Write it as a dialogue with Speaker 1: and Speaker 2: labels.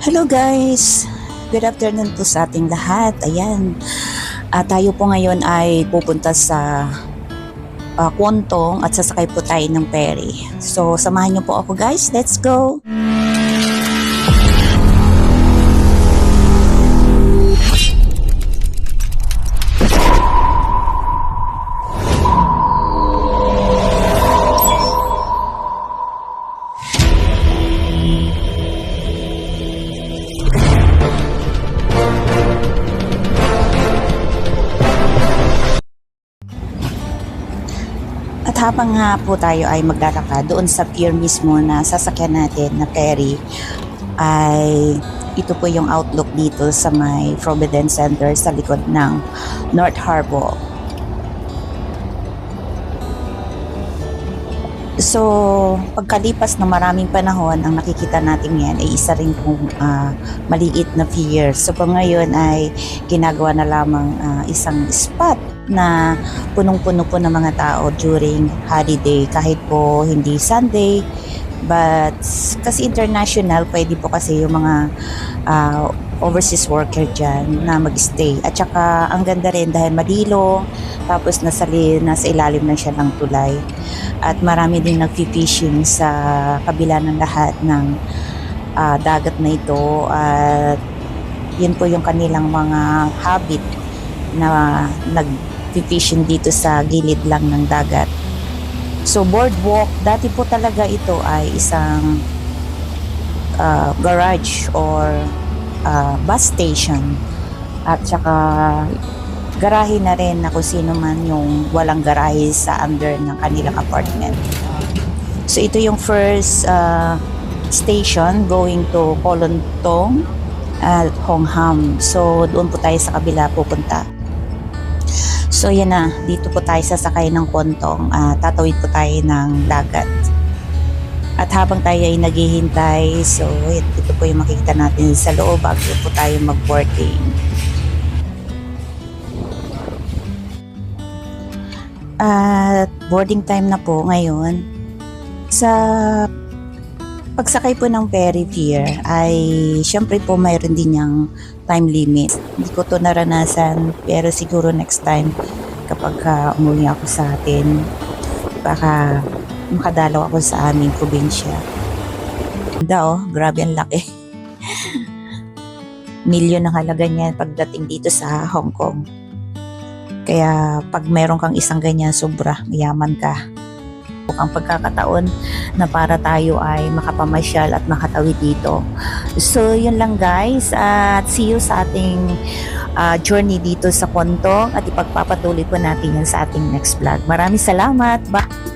Speaker 1: Hello guys! Good afternoon po sa ating lahat. Ayan. Ah, tayo po ngayon ay pupunta sa uh, Kwontong at sasakay po tayo ng ferry. So, samahan niyo po ako guys. Let's go! At habang nga po tayo ay maglalakad doon sa pier mismo na sasakyan natin na ferry, ay ito po yung outlook dito sa may Providence Center sa likod ng North Harbor. So, pagkalipas ng maraming panahon, ang nakikita natin yan ay isa rin pong ah, maliit na pier. So, po ngayon ay ginagawa na lamang ah, isang spot na punong-puno po ng mga tao during holiday kahit po hindi Sunday but kasi international pwede po kasi yung mga ah, overseas worker dyan na mag-stay. At saka ang ganda rin dahil malilo tapos nasa, nasa ilalim na siya ng tulay. At marami din nag-fishing sa kabila ng lahat ng ah, dagat na ito. At yun po yung kanilang mga habit na nag fishing dito sa gilid lang ng dagat. So boardwalk, dati po talaga ito ay isang uh, garage or uh, bus station at saka garahe na rin na kung sino man yung walang garahe sa under ng kanilang apartment. So ito yung first uh, station going to Kolontong at Hongham. So doon po tayo sa kabila pupunta. So yan na, dito po tayo sasakay ng kontong. Ah, tatawid po tayo ng dagat. At habang tayo ay naghihintay, so ito po yung makikita natin sa loob bago po tayo mag-boarding. At boarding time na po ngayon. Sa pagsakay po ng ferry pier ay syempre po mayroon din niyang time limit. Hindi ko to naranasan pero siguro next time kapag uh, umuwi ako sa atin baka makadalaw ako sa aming probinsya. Ganda oh, grabe ang laki. Milyon ang halaga niya pagdating dito sa Hong Kong. Kaya pag meron kang isang ganyan, sobra, mayaman ka ang pagkakataon na para tayo ay makapamasyal at makatawid dito. So, yun lang guys. At see you sa ating uh, journey dito sa Kontong at ipagpapatuloy po natin yan sa ating next vlog. Maraming salamat. Bye!